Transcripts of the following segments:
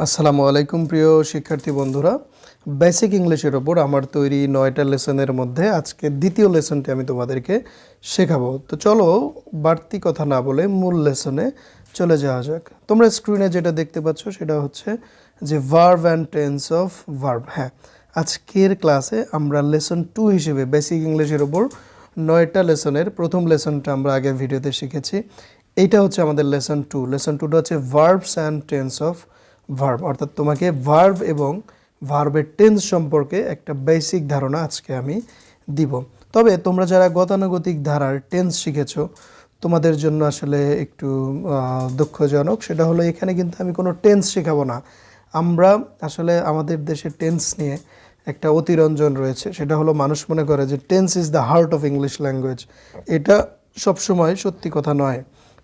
আসসালামু আলাইকুম, প্রিয় শিক্ষার্থী বন্ধুরা। বেসিক ইংলিশের ওপর আমার তৈরি নয়টা লেসনের মধ্যে আজকে দ্বিতীয় লেসনটি আমি তোমাদেরকে শেখাবো। তো চলো, বাড়তি কথা না বলে মূল লেসনে চলে যাওয়া যাক। তোমরা স্ক্রিনে যেটা দেখতে পাচ্ছ, সেটা হচ্ছে যে verb and tense of verb হ্যাঁ আজকের ক্লাসে আমরা লেসন টু হিসেবে বেসিক ইংলিশের ওপর নয়টা লেসনের প্রথম লেসনটা আমরা আগের ভিডিওতে শিখেছি। এইটা হচ্ছে আমাদের লেসন টু লেসন টুটা হচ্ছে verbs and tense of verb অর্থাৎ তোমাকে ভার্ব এবং ভার্বের টেন্স সম্পর্কে একটা বেসিক ধারণা আজকে আমি দিব। তবে তোমরা যারা গতানুগতিক ধারার টেন্স শিখেছো, তোমাদের জন্য আসলে একটু দুঃখজনক। সেটা হলো এখানে কিন্তু আমি কোনো টেন্স শেখাবো না। আমরা আসলে আমাদের দেশে টেন্স নিয়ে একটা অতিরঞ্জন রয়েছে। সেটা হলো মানুষ মনে করে যে tense is the heart of English language এটা সবসময় সত্যি কথা নয়।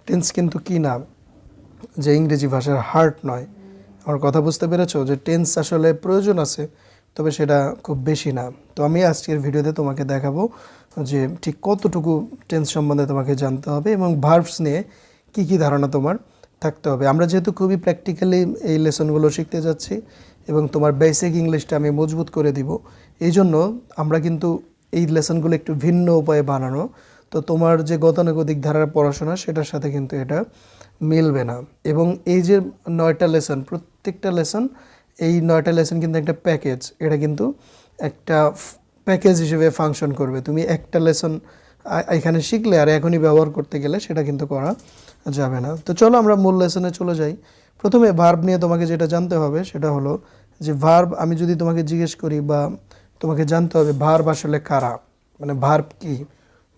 টেন্স কিন্তু কি না? যে ইংরেজি ভাষার হার্ট নয়। আমার কথা বুঝতে পেরেছ যে টেন্স আসলে প্রয়োজন আছে, তবে সেটা খুব বেশি না। তো আমি আজকের ভিডিওতে তোমাকে দেখাবো যে ঠিক কতটুকু টেন্স সম্বন্ধে তোমাকে জানতে হবে এবং ভার্বস নিয়ে কি কি ধারণা তোমার থাকতে হবে। আমরা যেহেতু খুবই প্র্যাকটিক্যালি এই লেসনগুলো শিখতে যাচ্ছি এবং তোমার বেসিক ইংলিশটা আমি মজবুত করে দিব, এই জন্য আমরা কিন্তু এই লেসনগুলো একটু ভিন্ন উপায়ে বানানো। তো তোমার যে গতানুগতিক ধারার পড়াশোনা, সেটার সাথে কিন্তু এটা মিলবে না। এবং এই যে নয়টা লেসন প্রত্যেকটা লেসন এই নয়টা লেসন কিন্তু একটা প্যাকেজ এটা কিন্তু একটা প্যাকেজ হিসেবে ফাংশন করবে। তুমি একটা লেসন এখানে শিখলে আর এখনই ব্যবহার করতে গেলে সেটা কিন্তু করা যাবে না। তো চলো আমরা মূল লেসনে চলে যাই। প্রথমে ভার্ব নিয়ে তোমাকে যেটা জানতে হবে সেটা হলো যে ভার্ব আমি যদি তোমাকে জিজ্ঞেস করি বা তোমাকে জানতে হবে ভার্ব আসলে কারা? মানে ভার্ব কি?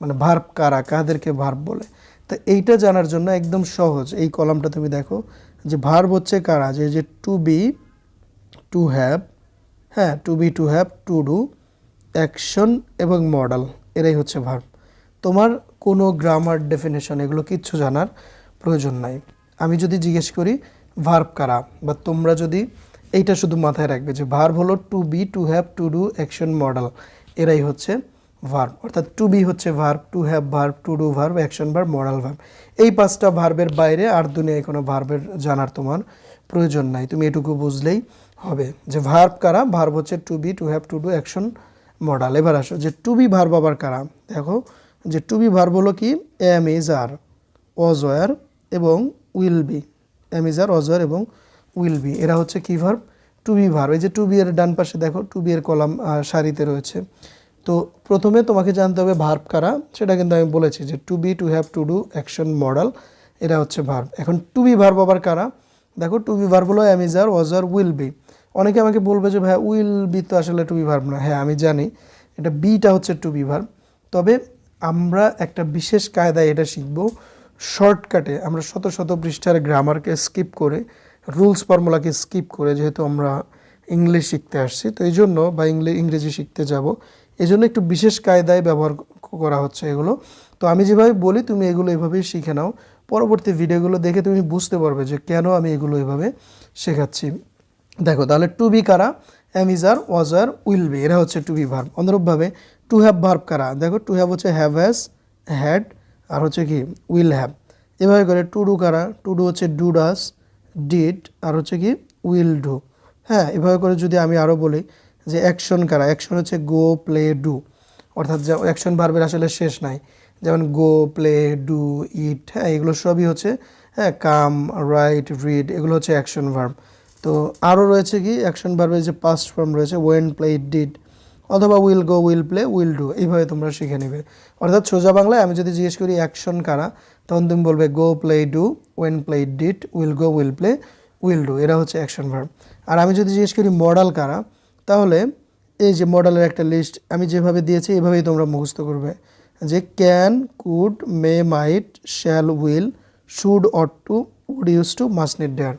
মানে ভার্ব কারা? কাদেরকে ভার্ব বলে? তো এইটা জানার জন্য একদম সহজ এই কলামটা তুমি দেখো যে ভার্ব হচ্ছে কারা? যে যে টু বি টু হ্যাভ হ্যাঁ to be to have to do action এবং মডেল এরাই হচ্ছে ভার্ব তোমার কোনো গ্রামার ডেফিনেশন এগুলো কিচ্ছু জানার প্রয়োজন নাই। আমি যদি জিজ্ঞেস করি ভার্ব কারা? বা তোমরা যদি এইটা শুধু মাথায় রাখবে যে ভার্ব হলো to be to have to do action modal এরাই হচ্ছে ভার্ব অর্থাৎ টু বি হচ্ছে verb to have verb to do verb action verb modal verb এই পাঁচটা ভার্বের বাইরে আর দুনিয়ায় কোনো ভার্বের জানার তোমার প্রয়োজন নাই। তুমি এটুকু বুঝলেই হবে যে ভার্ব কারা? ভার্ব হচ্ছে to be to have to do action modal এবার আসো, যে টু বি ভার্ব আবার কারা? দেখো, যে টু বি ভার্ব হলো কি? এম ইজ আর অজয়ার এবং will be am is are was were এবং উইল বি এরা হচ্ছে কি ভার্ব টু বি ভার্ব এই যে টু বি এর ডান পাশে দেখো টু বি এর কলাম সারিতে রয়েছে। তো প্রথমে তোমাকে জানতে হবে ভার্ব কারা, সেটা কিন্তু আমি বলেছি যে to be to have to do action modal এরা হচ্ছে ভার্ব এখন টু বি ভার্ব আবার কারা? দেখো টু বি ভার্ব হলো am is are was were will be অনেকে আমাকে বলবে যে ভাই উইল বি তো আসলে টু বি ভার্ব না। হ্যাঁ আমি জানি। এটা বিটা হচ্ছে টু বি ভার্ব তবে আমরা একটা বিশেষ কায়দায় এটা শিখব। শর্টকাটে আমরা শত শত পৃষ্ঠার গ্রামারকে স্কিপ করে রুলস ফর্মুলাকে স্কিপ করে যেহেতু আমরা ইংলিশ শিখতে আসছি, তো এই জন্য বা ইংলি, ইংরেজি শিখতে যাব। এই জন্য একটু বিশেষ কায়দায় ব্যবহার করা হচ্ছে এগুলো। তো আমি যেভাবে বলি, তুমি এগুলো এভাবেই শিখে নাও। পরবর্তী ভিডিওগুলো দেখে তুমি বুঝতে পারবে যে কেন আমি এগুলো এভাবে শেখাচ্ছি। দেখো, তাহলে টু বি কারা? Am is R was R will be এরা হচ্ছে টু বি ভার্ব অনুরূপভাবে টু হ্যাভ ভার্ব কারা? দেখো টু হ্যাভ হচ্ছে হ্যাভ হ্যাজ হ্যাড আর হচ্ছে কি উইল হ্যাভ এভাবে করে টু ডু কারা? টু ডু হচ্ছে ডু ডাস ডিড আর হচ্ছে কি উইল ডু হ্যাঁ এভাবে করে যদি আমি আরও বলি যে অ্যাকশন কারা? অ্যাকশন হচ্ছে গো প্লে ডু অর্থাৎ যে অ্যাকশন ভার্বের আসলে শেষ নাই। যেমন গো প্লে ডু ইট হ্যাঁ এগুলো সবই হচ্ছে হ্যাঁ কাম রাইট রিড এগুলো হচ্ছে অ্যাকশন ভার্ব তো আরও রয়েছে কি? অ্যাকশন ভার্বের যে পাস্ট ফর্ম রয়েছে ওয়েন প্লে ডিড অথবা will go will play will do এইভাবে তোমরা শিখে নেবে। অর্থাৎ সোজা বাংলায় আমি যদি জিজ্ঞেস করি অ্যাকশন কারা, তখন তুমি বলবে go play do went play did will go will play will do এরা হচ্ছে অ্যাকশন ভার্ব আর আমি যদি জিজ্ঞেস করি মডাল কারা তাহলে এই যে মডেলের একটা লিস্ট আমি যেভাবে দিয়েছি, এভাবেই তোমরা মুখস্থ করবে। যে can could may might shall will should ought to would used to must need dare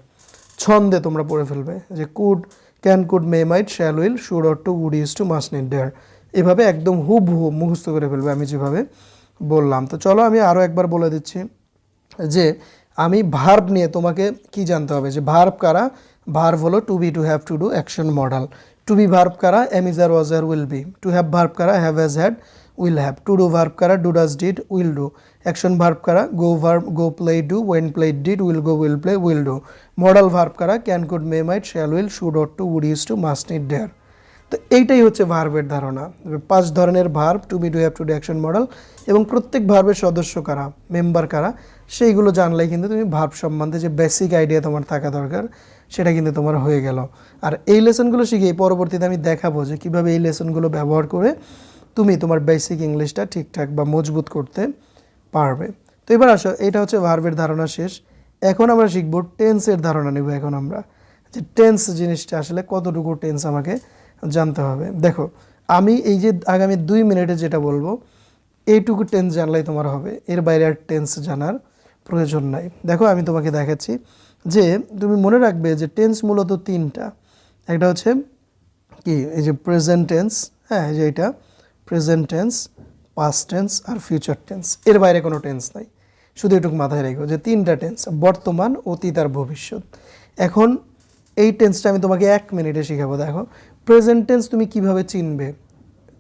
ছন্দে তোমরা পড়ে ফেলবে যে could can could may might shall will should ought to would used to must need dare এভাবে একদম হুবহু মুখস্থ করে ফেলবে আমি যেভাবে বললাম। তো চলো আমি আরও একবার বলে দিচ্ছি যে আমি ভার্ব নিয়ে তোমাকে কি জানতে হবে? যে ভার্ব কারা? ভার্ব হলো to be to have to do action modal to be verb কারা am is are was were will be to have verb কারা have has had will have to do verb কারা do does did will do action verb কারা go verb go play do went play did will go will play will do modal verb কারা can could may might shall will should ought to would used to must need dare তো এইটাই হচ্ছে ভার্বের ধারণা। পাঁচ ধরনের verb to be do have to do action modal এবং প্রত্যেক ভার্বের সদস্য কারা মেম্বার কারা, সেইগুলো জানলেই কিন্তু তুমি ভার্ব সম্বন্ধে যে বেসিক আইডিয়া তোমার থাকা দরকার। সেটা কিন্তু তোমার হয়ে গেল। আর এই লেসনগুলো শিখে পরবর্তীতে আমি দেখাবো যে কীভাবে এই লেসনগুলো ব্যবহার করে তুমি তোমার বেসিক ইংলিশটা ঠিকঠাক বা মজবুত করতে পারবে। তো এবার আসো এটা হচ্ছে ভার্বের ধারণা শেষ। এখন আমরা শিখব টেন্সের ধারণা নেব এখন আমরা। যে টেন্স জিনিসটা আসলে কতটুকু টেন্স আমাকে জানতে হবে। দেখো, আমি এই যে আগামী দুই মিনিটে যেটা বলব, এইটুকু টেন্স জানলেই তোমার হবে। এর বাইরে আর টেন্স জানার প্রয়োজন নাই। দেখো, আমি তোমাকে দেখাচ্ছি। যে তুমি মনে রাখবে যে টেন্স মূলত তিনটা। একটা হচ্ছে কি, এই যে প্রেজেন্ট টেন্স হ্যাঁ এই যে এটা প্রেজেন্ট টেন্স পাস্ট টেন্স আর ফিউচার টেন্স এর বাইরে কোনো টেন্স নাই। শুধু এটুকু মাথায় রেখো যে তিনটা টেন্স বর্তমান, অতীত আর ভবিষ্যৎ। এখন এই টেন্সটা আমি তোমাকে এক মিনিটে শেখাবো, দেখো। প্রেজেন্ট টেন্স তুমি কীভাবে চিনবে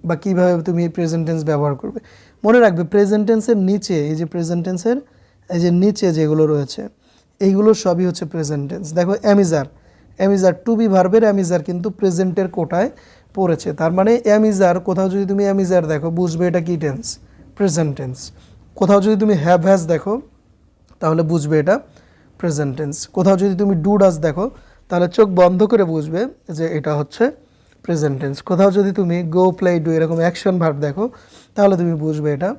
বা কীভাবে তুমি প্রেজেন্ট টেন্স ব্যবহার করবে? মনে রাখবে প্রেজেন্ট টেন্সের নিচে, এই যে প্রেজেন্ট টেন্সের এই যে নিচে যেগুলো রয়েছে এইগুলো সবই হচ্ছে প্রেজেন্ট টেন্স দেখো am is are am is are to be ভার্বের অ্যামিজার কিন্তু প্রেজেন্টের কোটায় পড়েছে। তার মানে অ্যামিজার কোথাও যদি তুমি অ্যামিজার দেখো, বুঝবে এটা কি টেন্স প্রেজেন্ট টেন্স কোথাও যদি তুমি হ্যাভ হ্যাজ দেখো, তাহলে বুঝবে এটা প্রেজেন্ট টেন্স কোথাও যদি তুমি ডু ডাস দেখো, তাহলে চোখ বন্ধ করে বুঝবে যে এটা হচ্ছে প্রেজেন্ট টেন্স কোথাও যদি তুমি গো প্লে ডু এরকম অ্যাকশন ভার্ব দেখো, তাহলে তুমি বুঝবে এটা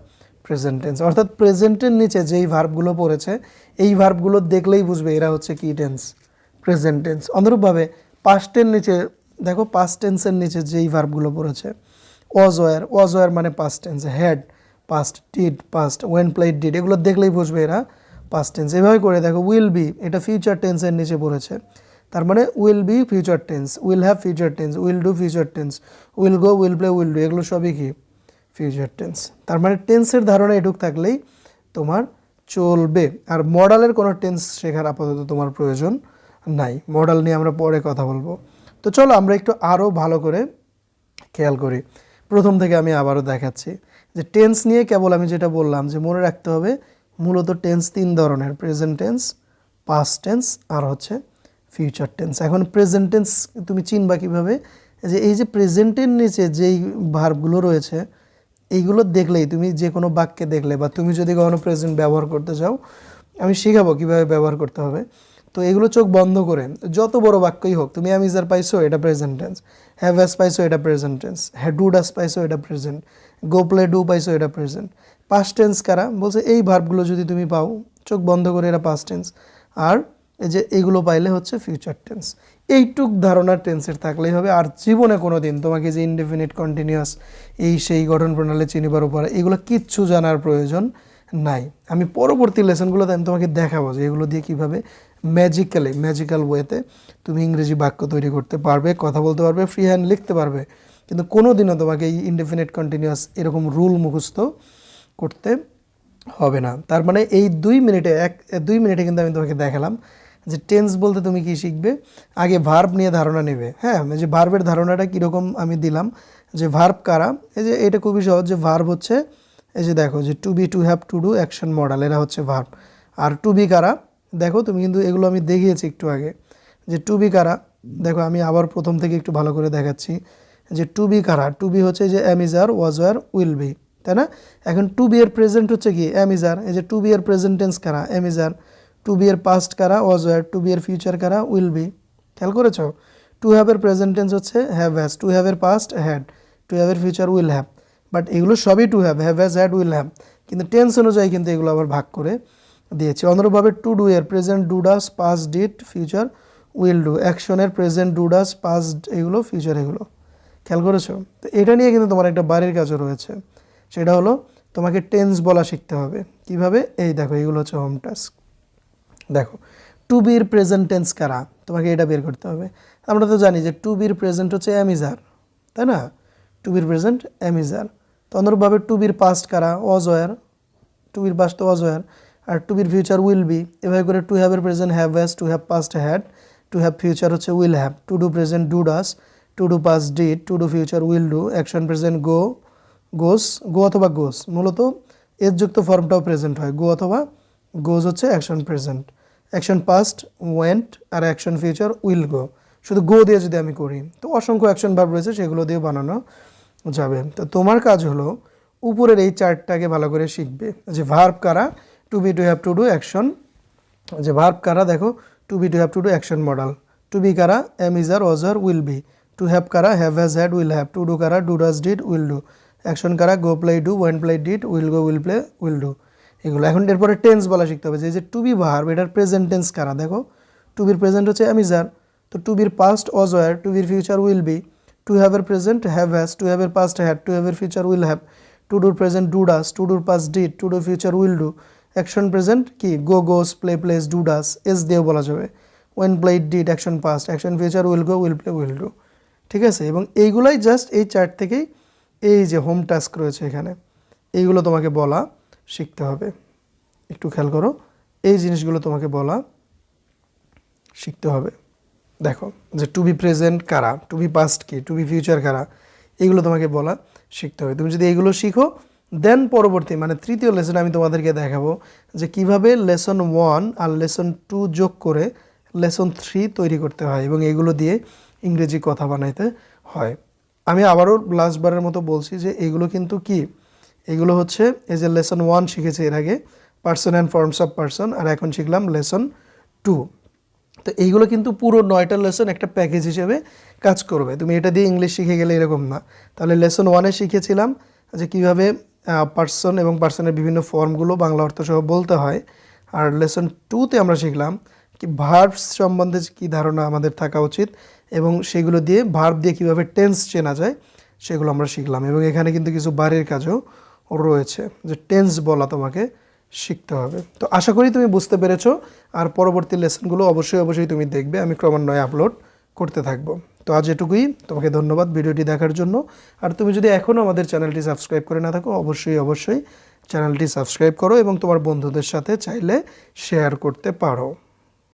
প্রেজেন্ট টেন্স অর্থাৎ প্রেজেন্টের নিচে যেই ভার্বগুলো পড়েছে, এই ভার্বগুলো দেখলেই বুঝবে এরা হচ্ছে কি টেন্স প্রেজেন্ট টেন্স অনুরূপভাবে পাস্টের নিচে, দেখো পাস্ট টেন্সের নিচে যেই ভার্বগুলো পড়েছে ওয়াজ ওয়ার ওয়াজ ওয়ার মানে past tense had past did past went played did এগুলো দেখলেই বুঝবে এরা পাস্ট টেন্স এভাবে করে দেখো উইল বি এটা ফিউচার টেন্সের নিচে পড়েছে, তার মানে will be future tense will have future tense will do future tense will go will play will do এগুলো সবই কি ফিউচার টেন্স তার মানে টেন্সের ধারণা এটুক থাকলেই তোমার চলবে। আর মডালের কোনো টেন্স শেখার আপাতত তোমার প্রয়োজন নাই। মডেল নিয়ে আমরা পরে কথা বলব। তো চলো আমরা একটু আরও ভালো করে খেয়াল করি। প্রথম থেকে আমি আবারও দেখাচ্ছি যে টেন্স নিয়ে কেবল আমি যেটা বললাম যে মনে রাখতে হবে মূলত টেন্স তিন ধরনের প্রেজেন্ট টেন্স পাস্ট টেন্স আর হচ্ছে ফিউচার টেন্স এখন প্রেজেন্ট টেন্স তুমি চিনবা কীভাবে? যে এই যে প্রেজেন্টের নিচে যেই ভার্বগুলো রয়েছে এইগুলো দেখলেই, তুমি যে কোনো বাক্যে দেখলে বা তুমি যদি কখনো প্রেজেন্ট ব্যবহার করতে চাও, আমি শেখাবো কীভাবে ব্যবহার করতে হবে। তো এগুলো চোখ বন্ধ করে, যত বড় বাক্যই হোক, তুমি অ্যামিজার পাইছো এটা প্রেজেন্ট টেন্স হ্যাভ অ্যাস পাইছো এটা প্রেজেন্ট টেন্স হ্যাঁ ডু ডাস পাইছো এটা প্রেজেন্ট গো প্লে ডু পাইছো এটা প্রেজেন্ট পাস্ট টেন্স কারা? বলছে এই ভার্বগুলো যদি তুমি পাও, চোখ বন্ধ করে এটা পাস্ট টেন্স আর এই যে এগুলো পাইলে হচ্ছে ফিউচার টেন্স এইটুক ধারণার টেন্সের থাকলেই হবে। আর জীবনে কোনো দিন তোমাকে যে ইনডেফিনিট কন্টিনিউয়াস এই সেই গঠন প্রণালী চিনিবার উপরে এগুলো কিচ্ছু জানার প্রয়োজন নাই। আমি পরবর্তী লেসনগুলোতে আমি তোমাকে দেখাবো যে এগুলো দিয়ে কীভাবে ম্যাজিক্যালি ম্যাজিক্যাল ওয়েতে তুমি ইংরেজি বাক্য তৈরি করতে পারবে, কথা বলতে পারবে ফ্রি হ্যান্ড লিখতে পারবে। কিন্তু কোনো দিনও তোমাকে এই ইনডেফিনিট কন্টিনিউয়াস এরকম রুল মুখস্থ করতে হবে না। তার মানে এই দুই মিনিটে এক, দুই মিনিটে কিন্তু আমি তোমাকে দেখালাম যে টেন্স বলতে তুমি কি শিখবে? আগে ভার্ব নিয়ে ধারণা নেবে। হ্যাঁ যে ভার্বের ধারণাটা কীরকম আমি দিলাম? যে ভার্ব কারা? এই যে এটা খুবই সহজ, যে ভার্ব হচ্ছে, এই যে দেখো, যে to be to have to do action modal এরা হচ্ছে ভার্ব আর টু বি কারা? দেখো, তুমি কিন্তু এগুলো আমি দেখিয়েছি একটু আগে। যে টু বি কারা? দেখো, আমি আবার প্রথম থেকে একটু ভালো করে দেখাচ্ছি। যে টু বি কারা? টু বি হচ্ছে যে am is are was were will be তাই না? এখন টু বি এর প্রেজেন্ট হচ্ছে কি? অ্যামিজার এই যে টু বি এর প্রেজেন্ট টেন্স কারা? Am is are to be এর পাস্ট কারা ওয়াজ ওয়ার টু বি এর ফিউচার কারা উইল বি খেয়াল করেছ? টু হ্যাভ এর প্রেজেন্ট টেন্স হচ্ছে হ্যাভ হ্যাজ টু হ্যাভ এর পাস্ট হ্যাড টু হ্যাভ এর ফিউচার উইল হ্যাভ বাট এগুলো সবই to have have has had will have কিন্তু টেন্স অনুযায়ী কিন্তু এগুলো আবার ভাগ করে দিয়েছি। অনুরূপভাবে টু ডু এর present do does past did future will do অ্যাকশনের প্রেজেন্ট ডু ডাস পাস্ট এগুলো ফিউচার এগুলো। খেয়াল করেছ? তো এটা নিয়ে কিন্তু তোমার একটা বাড়ির কাজও রয়েছে। সেটা হলো তোমাকে টেন্স বলা শিখতে হবে। কীভাবে? এই দেখো, এগুলো হচ্ছে হোম টাস্ক দেখো টু বির প্রেজেন্ট টেন্স কারা? তোমাকে এটা বের করতে হবে। আমরা তো জানি যে টু বির প্রেজেন্ট হচ্ছে অ্যামিজার তাই না? টু বির প্রেজেন্ট অ্যামিজার তো অনুরূপভাবে টু বির পাস্ট কারা? Was were. টু বির পাস্ট অজয়ার। আর টু বির ফিউচার উইল বি এভাবে করে to হ্যাভের present have has to have past had to have future হচ্ছে will have to do present do does to do past did to do future will do action present go goes go অথবা goes মূলত এর যুক্ত ফর্মটাও present হয়। গো অথবা goes হচ্ছে action present action past went R action future will go শুধু go দিয়ে যদি আমি করি, তো অসংখ্য অ্যাকশন ভার্ব রয়েছে, সেগুলো দিয়ে বানানো যাবে। তো তোমার কাজ হলো উপরের এই চার্টটাকে ভালো করে শিখবে। যে ভার্ব কারা to be to have to do action যে ভার্ব কারা, দেখো to be to have to do action modal to be কারা am is are was were will be to have কারা have has had will have to do কারা do does did will do action কারা go play do went play did will go will play will do এগুলো। এখন এরপরে tense বলা শিখতে হবে যে যে টু বি ভার্ব এটার প্রেজেন্ট টেন্স কারা? দেখো টু বির প্রেজেন্ট হচ্ছে ইজ আর তো টু বির পাস্ট অজ ওয়ার টু বির future will be to have এর present have has to have এর পাস্ট হ্যাড টু হ্যাভ এর ফিউচার উইল হ্যাভ টু ডুর প্রেজেন্ট ডু ডাস টু ডুর past did to ডুর future will do action present কি? Go goes play plays do does S দিয়েও বলা যাবে। Went played did action past action future will go will play will do ঠিক আছে? এবং এইগুলাই just এই চার্ট থেকেই এই যে হোম টাস্ক রয়েছে এখানে। এইগুলো তোমাকে বলা। শিখতে হবে। একটু খেয়াল করো, এই জিনিসগুলো তোমাকে বলা শিখতে হবে। দেখো, যে টু বি প্রেজেন্ট কারা টু বি পাস্ট কি টু বি ফিউচার কারা, এগুলো তোমাকে বলা শিখতে হবে। তুমি যদি এইগুলো শিখো দেন পরবর্তী মানে তৃতীয় লেসন আমি তোমাদেরকে দেখাবো যে কীভাবে লেসন ওয়ান আর লেসন টু যোগ করে লেসন থ্রি তৈরি করতে হয় এবং এগুলো দিয়ে ইংরেজি কথা বানাইতে হয়। আমি আবারও লাস্টবারের মতো বলছি যে এগুলো কিন্তু কি? এগুলো হচ্ছে, এই যে লেসন ওয়ান শিখেছি এর আগে, person and forms of person, আর এখন শিখলাম লেসন টু। তো এইগুলো কিন্তু পুরো নয়টা লেসন একটা প্যাকেজ হিসেবে কাজ করবে। তুমি এটা দিয়ে ইংলিশ শিখে গেলে এরকম না। তাহলে লেসন ওয়ানে শিখেছিলাম যে কীভাবে পার্সন এবং পার্সনের বিভিন্ন ফর্মগুলো বাংলা অর্থ সহ বলতে হয়। আর লেসন টুতে আমরা শিখলাম কি ভার্বস সম্বন্ধে কি ধারণা আমাদের থাকা উচিত এবং সেগুলো দিয়ে ভার্ব দিয়ে কীভাবে টেন্স চেনা যায়, সেগুলো আমরা শিখলাম। এবং এখানে কিন্তু কিছু বাড়ির কাজও রয়েছে, যে টেন্স বলা তোমাকে শিখতে হবে। তো আশা করি তুমি বুঝতে পেরেছ, আর পরবর্তী লেসনগুলো অবশ্যই অবশ্যই তুমি দেখবে। আমি ক্রমান্বয়ে আপলোড করতে থাকব। তো আজ এটুকুই। তোমাকে ধন্যবাদ ভিডিওটি দেখার জন্য। আর তুমি যদি এখনও আমাদের চ্যানেলটি সাবস্ক্রাইব করে না থাকো, অবশ্যই অবশ্যই চ্যানেলটি সাবস্ক্রাইব করো এবং তোমার বন্ধুদের সাথে চাইলে শেয়ার করতে পারো।